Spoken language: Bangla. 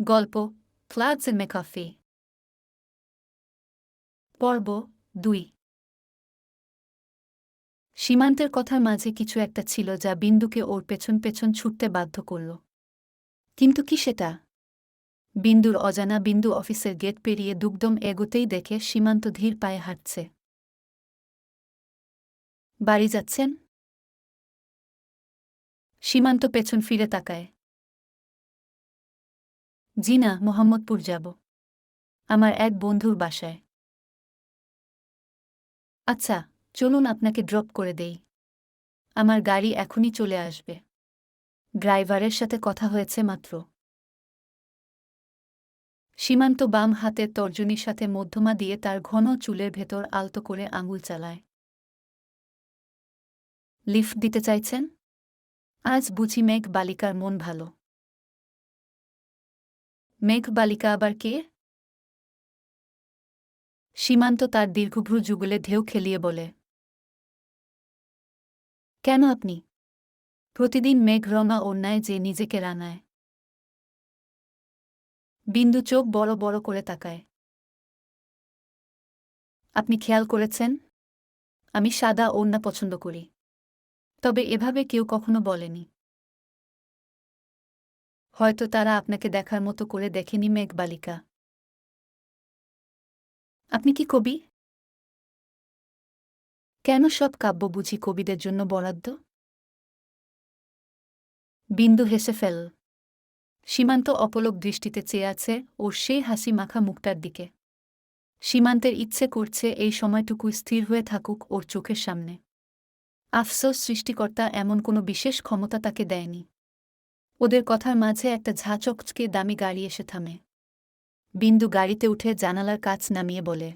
গল্প ক্লাডস এন মেকফি পর্ব দুই। সীমান্তের কথার মাঝে কিছু একটা ছিল যা বিন্দুকে ওর পেছন পেছন ছুটতে বাধ্য করল। কিন্তু কি সেটা? বিন্দুর অজানা বিন্দু অফিসের গেট পেরিয়ে দুগ্ধম এগোতেই দেখে সীমান্ত ধীর পায়ে হাঁটছে। বাড়ি যাচ্ছেন? সীমান্ত পেছন ফিরে তাকায়। জি না মোহাম্মদপুর যাব। আমার এক বন্ধুর বাসায়। আচ্ছা চলুন আপনাকে ড্রপ করে দেই। আমার গাড়ি এখনই চলে আসবে। ড্রাইভারের সাথে কথা হয়েছে মাত্র। সীমান্ত বাম হাতের তর্জনীর সাথে মধ্যমা দিয়ে তার ঘন চুলের ভেতর আলতো করে আঙুল চালায়। লিফট দিতে চাইছেন? আজ বুঝি মেঘ বালিকার মন ভালো। মেঘ বালিকা আবার কে? সীমান্ত তার দীর্ঘভ্রু যুগলে ঢেউ খেলিয়ে বলে। কেন আপনি? প্রতিদিন মেঘ রঙা অন্যায় যে নিজেকে রানায় বিন্দু চোখ বড় বড় করে তাকায়। আপনি খেয়াল করেছেন? আমি সাদা ওড়না পছন্দ করি। তবে এভাবে কেউ কখনো বলেনি। হয়তো তারা আপনাকে দেখার মতো করে দেখেনি মেঘ বালিকা আপনি কি কবি? কেন সব কাব্য বুঝি কবিদের জন্য বরাদ্দ? বিন্দু হেসে ফেল। সীমান্ত অপলক দৃষ্টিতে চেয়ে আছে ওর সেই হাসি মাখা মুখটার দিকে। সীমান্তের ইচ্ছে করছে এই সময়টুকু স্থির হয়ে থাকুক ওর চোখের সামনে। আফসোস সৃষ্টিকর্তা এমন কোনো বিশেষ ক্ষমতা তাকে দেয়নি। ওদের কথার মাঝে একটা ঝাঁচকচকে দামি গাড়ি এসে থামে। বিন্দু গাড়িতে উঠে জানালার কাছ নামিয়ে বলে